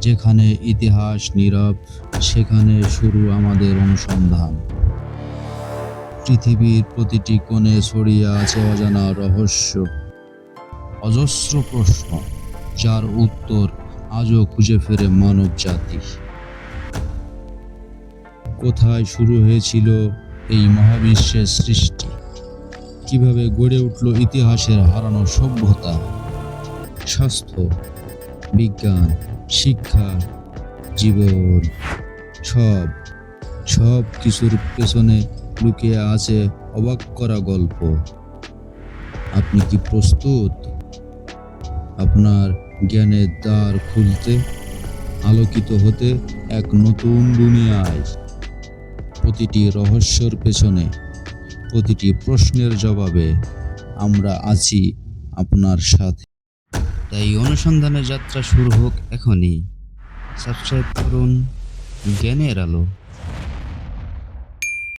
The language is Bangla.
যেখানে ইতিহাস নীরব, সেখানে শুরু আমাদের অনুসন্ধান। পৃথিবীর প্রতিটি কোণে ছড়িয়ে আছে অজানা রহস্য, অজস্র প্রশ্ন, যার উত্তর আজও খুঁজে ফেরে মানব জাতি। কোথায় শুরু হয়েছিল এই মহাবিশ্বের সৃষ্টি? কীভাবে গড়ে উঠল ইতিহাসের হারানো সভ্যতা? স্বাস্থ্য বিজ্ঞান, শিক্ষা, জীবন, সব সব কিছুর পেছনে লুকিয়ে আছে অবাক করা গল্প। আপনি কি প্রস্তুত? আপনার জ্ঞানের দ্বার খুলতে, আলোকিত হতে এক নতুন দুনিয়ায়। প্রতিটি রহস্যর পেছনে, প্রতিটি প্রশ্নের জবাবে আমরা আছি আপনার সাথে। তাই অনুসন্ধানের যাত্রা শুরু হোক এখনই। সাবস্ক্রাইব করুন জ্ঞানের আলো।